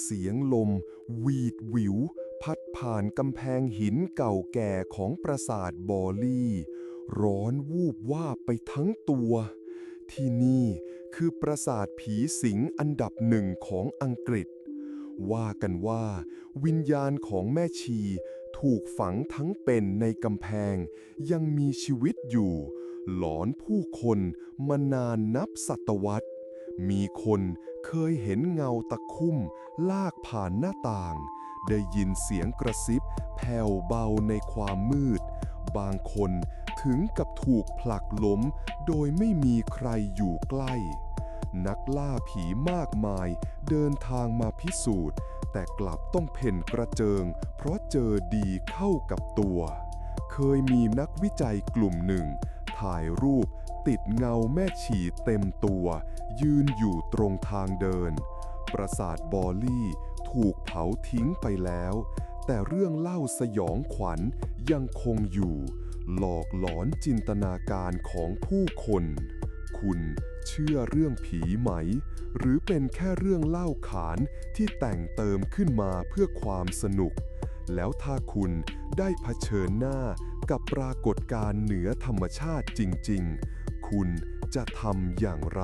เสียงลม วีดวิว พัดผ่านกำแพงหินเก่าแก่ของปราสาทบอลลี่ ร้อนวูบวาบไปทั้งตัว ที่นี่คือปราสาทผีสิงอันดับหนึ่งของอังกฤษ ว่ากันว่า วิญญาณของแม่ชีถูกฝังทั้งเป็นในกำแพง ยังมีชีวิตอยู่ หลอนผู้คนมานานนับศตวรรษ มีคน เคยเห็นเงาตะคุ่ม ลากผ่านหน้าต่าง ได้ยินเสียงกระซิบ แผ่วเบาในความมืด บางคนถึงกับถูกผลักล้ม โดยไม่มีใครอยู่ใกล้ นักล่าผีมากมายเดินทางมาพิสูจน์ แต่กลับต้องเพ่นกระเจิง เพราะเจอดีเข้ากับตัว เคยมีนักวิจัยกลุ่มหนึ่ง ถ่ายรูป ติดเงาแม่ชีเต็มตัว ยืนอยู่ตรงทางเดิน ปราสาทบอลลี่ถูกเผาทิ้งไปแล้ว แต่เรื่องเล่าสยองขวัญยังคงอยู่ หลอกหลอนจินตนาการของผู้คน คุณเชื่อเรื่องผีไหม หรือเป็นแค่เรื่องเล่าขานที่แต่งเติมขึ้นมาเพื่อความสนุก แล้วถ้าคุณได้เผชิญหน้ากับปรากฏการณ์เหนือธรรมชาติจริง ๆ คุณจะทำอย่างไร